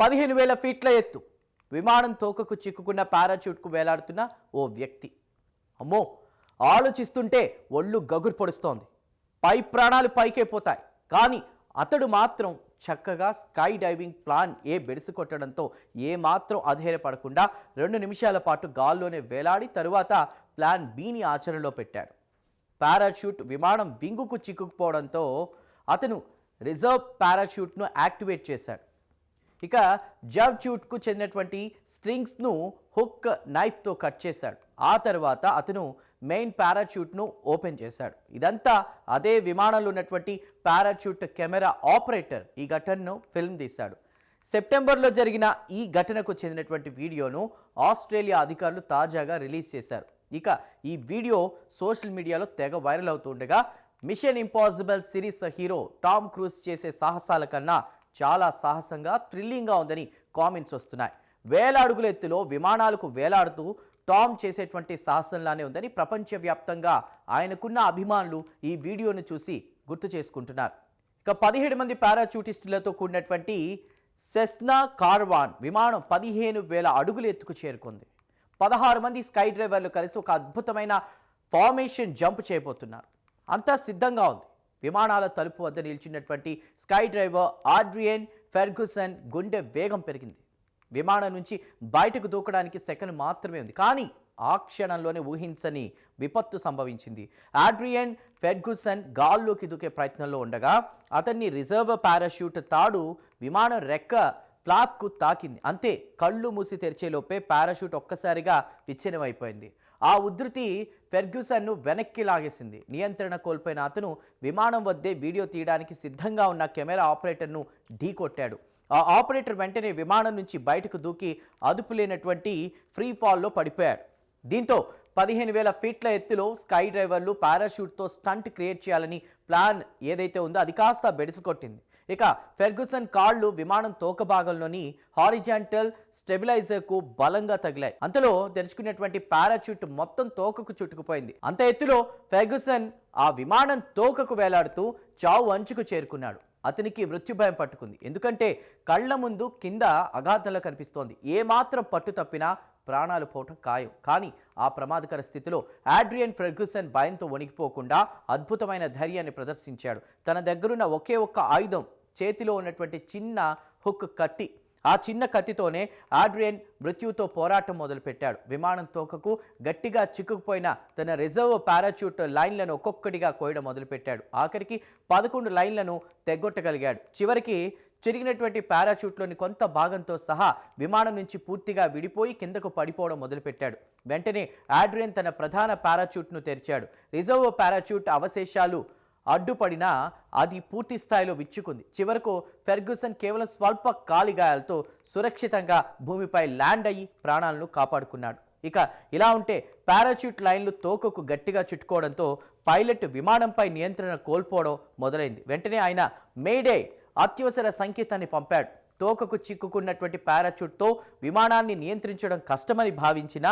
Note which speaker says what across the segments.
Speaker 1: పదిహేను వేల ఫీట్ల ఎత్తు. విమానం తోకకు చిక్కుకున్న పారాచూట్కు వేలాడుతున్న ఓ వ్యక్తి. అమ్మో ఆలోచిస్తుంటే ఒళ్ళు గగురు పొడుస్తోంది. పై ప్రాణాలు పైకే పోతాయి. కానీ అతడు మాత్రం చక్కగా స్కై డైవింగ్ ప్లాన్ ఏ బెడిసి కొట్టడంతో ఏమాత్రం అధైర్యపడకుండా రెండు నిమిషాల పాటు గాల్లోనే వేలాడి తరువాత ప్లాన్ బీని ఆచరణలో పెట్టాడు. పారాషూట్ విమానం వింగుకు చిక్కుకుపోవడంతో అతను రిజర్వ్ పారాషూట్ను యాక్టివేట్ చేశాడు. ఇక జవ్ చెందినటువంటి స్ట్రింగ్స్ను హుక్ నైఫ్తో కట్ చేశాడు. ఆ తర్వాత అతను మెయిన్ పారాచ్యూట్ను ఓపెన్ చేశాడు. ఇదంతా అదే విమానంలో ఉన్నటువంటి పారాచ్యూట్ కెమెరా ఆపరేటర్ ఈ ఘటనను ఫిల్మ్ తీశాడు. సెప్టెంబర్లో జరిగిన ఈ ఘటనకు చెందినటువంటి వీడియోను ఆస్ట్రేలియా అధికారులు తాజాగా రిలీజ్ చేశారు. ఇక ఈ వీడియో సోషల్ మీడియాలో తెగ వైరల్ అవుతుండగా mission impossible series hero Tom Cruise చేసే సాహసాల కన్నా చాలా సాహసంగా థ్రిల్లింగ్గా ఉందని కామెంట్స్ వస్తున్నాయి. వేల అడుగుల ఎత్తులో విమానాలకు వేలాడుతూ టామ్ చేసేటువంటి సాహసంలానే ఉందని ప్రపంచవ్యాప్తంగా ఆయనకున్న అభిమానులు ఈ వీడియోను చూసి గుర్తు చేసుకుంటున్నారు. ఇక పదిహేడు మంది పారాచూటిస్టులతో కూడినటువంటి సెస్నా కార్వాన్ విమానం పదిహేను వేల అడుగుల ఎత్తుకు చేరుకుంది. పదహారు మంది స్కై డ్రైవర్లు కలిసి ఒక అద్భుతమైన ఫార్మేషన్ జంప్ చేయబోతున్నారు. అంతా సిద్ధంగా ఉంది. విమానాల తలుపు వద్ద నిలిచినటువంటి స్కై డ్రైవర్ ఆడ్రియన్ ఫెర్గుసన్ గుండె వేగం పెరిగింది. విమానం నుంచి బయటకు దూకడానికి సెకండ్ మాత్రమే ఉంది. కానీ ఆ క్షణంలోనే ఊహించని విపత్తు సంభవించింది. ఆడ్రియన్ ఫెర్గుసన్ గాల్లోకి దూకే ప్రయత్నంలో ఉండగా అతన్ని రిజర్వ్ పారాషూట్ తాడు విమానం రెక్క ఫ్లాప్కు తాకింది. అంతే కళ్ళు మూసి తెరిచేలోపే పారాషూట్ ఒక్కసారిగా విచ్ఛిన్నమైపోయింది. ఆ ఉధృతి ఫెర్గ్యూసన్ను వెనక్కి లాగేసింది. నియంత్రణ కోల్పోయిన అతను విమానం వద్దే వీడియో తీయడానికి సిద్ధంగా ఉన్న కెమెరా ఆపరేటర్ను ఢీకొట్టాడు ఆ ఆపరేటర్ వెంటనే విమానం నుంచి బయటకు దూకి అదుపు లేనటువంటి ఫ్రీ ఫాల్లో పడిపోయాడు. దీంతో పదిహేను వేల ఫీట్ల ఎత్తులో స్కై డ్రైవర్లు పారాషూట్తో స్టంట్ క్రియేట్ చేయాలని ప్లాన్ ఏదైతే ఉందో అది కాస్త బెడిసికొట్టింది ఇక ఫెర్గుసన్ కాళ్ళు విమానం తోక భాగంలోని హారిజాంటల్ స్టెబిలైజర్కు బలంగా తగిలాయి. అంతలో తెరుచుకున్నటువంటి పారాచ్యూట్ మొత్తం తోకకు చుట్టుకుపోయింది. అంత ఎత్తులో ఫెర్గుసన్ ఆ విమానం తోకకు వేలాడుతూ చావు అంచుకు చేరుకున్నాడు. అతనికి మృత్యుభయం పట్టుకుంది. ఎందుకంటే కళ్ళ ముందు కింద అగాధంలో కనిపిస్తోంది. ఏమాత్రం పట్టు తప్పినా ప్రాణాలు పోవటం ఖాయం. కానీ ఆ ప్రమాదకర స్థితిలో ఆడ్రియన్ ఫెర్గ్యూసన్ భయంతో వణికిపోకుండా అద్భుతమైన ధైర్యాన్ని ప్రదర్శించాడు. తన దగ్గరున్న ఒకే ఒక్క ఆయుధం చేతిలో ఉన్నటువంటి చిన్న హుక్ కత్తి. ఆ చిన్న కత్తితోనే ఆడ్రియన్ మృత్యుతో పోరాటం మొదలుపెట్టాడు. విమానం తోకకు గట్టిగా చిక్కుకుపోయిన తన రిజర్వ్ పారాచ్యూట్ లైన్లను ఒక్కొక్కటిగా కోయడం మొదలుపెట్టాడు. ఆఖరికి పదకొండు లైన్లను తెగ్గొట్టగలిగాడు. చివరికి చిరిగినటువంటి పారాచూట్లోని కొంత భాగంతో సహా విమానం నుంచి పూర్తిగా విడిపోయి కిందకు పడిపోవడం మొదలుపెట్టాడు. వెంటనే ఆడ్రియన్ తన ప్రధాన పారాచూట్ను తెరిచాడు. రిజర్వ్ పారాచూట్ అవశేషాలు అడ్డుపడినా అది పూర్తి స్థాయిలో విచ్చుకుంది. చివరకు ఫెర్గ్యూసన్ కేవలం స్వల్ప కాలిగాయాలతో సురక్షితంగా భూమిపై ల్యాండ్ అయ్యి ప్రాణాలను కాపాడుకున్నాడు. ఇక ఇలా ఉంటే పారాచ్యూట్ లైన్లు తోకకు గట్టిగా చుట్టుకోవడంతో పైలట్ విమానంపై నియంత్రణ కోల్పోవడం మొదలైంది. వెంటనే ఆయన మేడే అత్యవసర సంకేతాన్ని పంపాడు. తోకకు చిక్కుకున్నటువంటి పారాచ్యూట్తో విమానాన్ని నియంత్రించడం కష్టమని భావించిన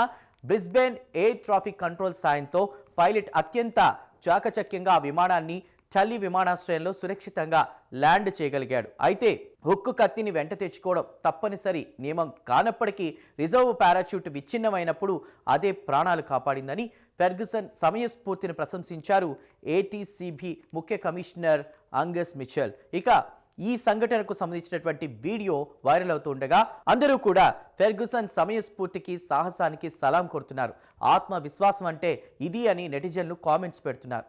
Speaker 1: బ్రిస్బేన్ ఎయిర్ ట్రాఫిక్ కంట్రోల్ సాయంతో పైలట్ అత్యంత చాకచక్యంగా ఆ విమానాన్ని చలి విమానాశ్రయంలో సురక్షితంగా ల్యాండ్ చేయగలిగాడు. అయితే హుక్కు కత్తిని వెంట తెచ్చుకోవడం తప్పనిసరి నియమం కానప్పటికీ రిజర్వ్ పారాచ్యూట్ విచ్ఛిన్నమైనప్పుడు అదే ప్రాణాలు కాపాడిందని ఫెర్గుసన్ సమయస్ఫూర్తిని ప్రశంసించారు. ఏటీసీబీ ముఖ్య కమిషనర్ అంగస్ మిచెల్. ఇక ఈ సంఘటనకు సంబంధించినటువంటి వీడియో వైరల్ అవుతుండగా అందరూ కూడా ఫెర్గుసన్ సమయస్ఫూర్తికి సాహసానికి సలాం కొడుతున్నారు. ఆత్మవిశ్వాసం అంటే ఇది అని నెటిజన్లు కామెంట్స్ పెడుతున్నారు.